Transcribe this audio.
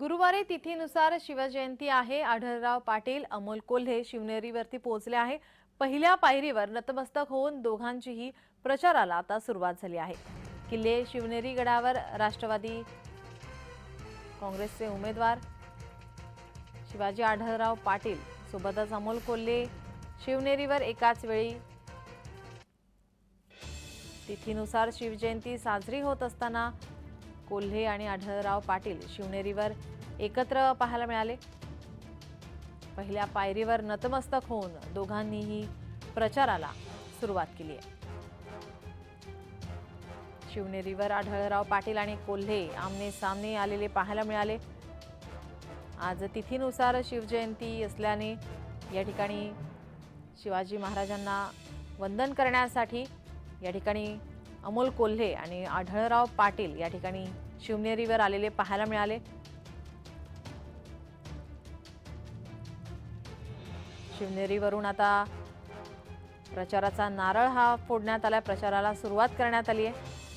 गुरुवारी तिथीनुसार शिवजयंती आहे. आढळराव पाटील अमोल कोल्हे शिवनेरीवरती पोहोचले आहे. पहिल्या पायरीवर नतमस्तक होऊन दोघांचीही प्रचाराला आता सुरुवात झाली आहे. किल्ले शिवनेरी गडावर राष्ट्रवादी काँग्रेसचे उमेदवार शिवाजी आढळराव पाटील सोबतच अमोल कोल्हे शिवनेरीवर एकाच वेळी तिथीनुसार शिवजयंती साजरी होत असताना कोल्हे आणि आढळराव पाटील शिवनेरीवर एकत्र पाहायला मिळाले. पहिल्या पायरीवर नतमस्तक होऊन दोघांनीही प्रचाराला सुरुवात केली आहे. शिवनेरीवर आढळराव पाटील आणि कोल्हे आमने सामने आलेले पाहायला मिळाले. आज तिथीनुसार शिवजयंती असल्याने या ठिकाणी शिवाजी महाराजांना वंदन करण्यासाठी या ठिकाणी अमोल कोल्हे आणि आढळराव पाटील या ठिकाणी शिवनेरीवर आलेले पाहायला मिळाले. शिवनेरीवरून आता प्रचाराचा नारळ हा फोडण्यात आला प्रचाराला सुरुवात करण्यात आली आहे.